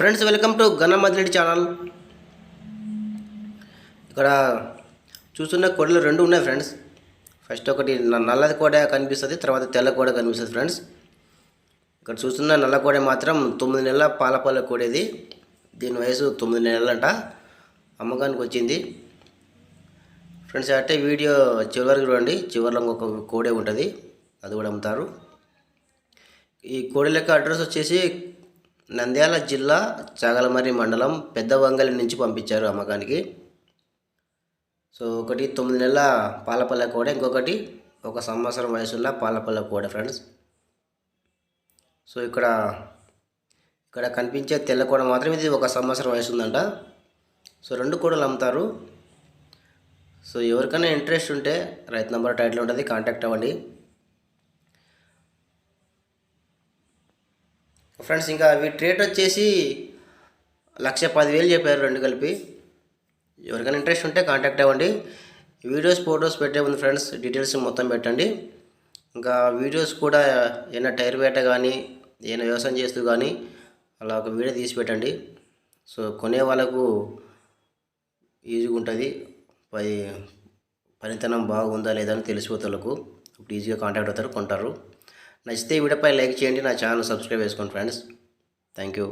Friends welcome to Gannamadireddy channel. ఇక్కడ చూస్తున్న కోడలు రెండు ఉన్నాయి ఫ్రెండ్స్. ఫస్ట్ ఒకటి నల్లది కోడ కనిపిస్తుంది తర్వాత తెల్ల కోడ కనిపిస్తుంది ఫ్రెండ్స్. ఇక్కడ చూస్తున్న నల్ల కోడ మాత్రం తొమ్మిది నెలల పాలపాల కోడేది. దీని వయసు తొమ్మిది నెలలంట. అమ్మకానికి వచ్చింది. ఫ్రెండ్స్ అంటే వీడియో చివరికి చూడండి. చివరిలో ఇంకొక కోడే ఉంటుంది. అది కూడా అమ్ముతారు. ఈ కోడి అడ్రస్ వచ్చేసి నంద్యాల జిల్లా చాగలమర్రి మండలం పెద్దవంగలి నుంచి పంపించారు అమ్మకానికి. సో ఒకటి తొమ్మిది నెలల పాలపల్ల కోడ ఇంకొకటి ఒక సంవత్సరం వయసులో పాలపల్ల కోడ ఫ్రెండ్స్. సో ఇక్కడ ఇక్కడ కనిపించే తెల్ల కోడ మాత్రం ఇది ఒక సంవత్సరం వయసు ఉందంట సో రెండు కోడలు అమ్ముతారు. సో ఎవరికైనా ఇంట్రెస్ట్ ఉంటే రైతు నెంబర్ టైటిల్ ఉంటుంది కాంటాక్ట్ అవ్వండి. ఫ్రెండ్స్ ఇంకా వీటి రేట్ వచ్చేసి లక్ష పదివేలు చెప్పారు రెండు కలిపి. ఎవరికైనా ఇంట్రెస్ట్ ఉంటే కాంటాక్ట్ అవ్వండి. వీడియోస్ ఫొటోస్ పెట్టే ఉంది ఫ్రెండ్స్ డీటెయిల్స్ మొత్తం పెట్టండి. ఇంకా వీడియోస్ కూడా ఏమైనా టైర్ వేట కానీ ఏమైనా వ్యవసాయం చేస్తూ కానీ అలా ఒక వీడియో తీసి పెట్టండి. సో కొనే వాళ్ళకు ఈజీగా ఉంటుంది పై పనితనం బాగుందా లేదా అని తెలిసిపోతలకు ఇప్పుడు ఈజీగా కాంటాక్ట్ అవుతారు కొంటారు. నచ్చితే వీడియోపై లైక్ చేయండి నా ఛానల్ సబ్స్క్రైబ్ చేసుకోండి ఫ్రెండ్స్. Thank you.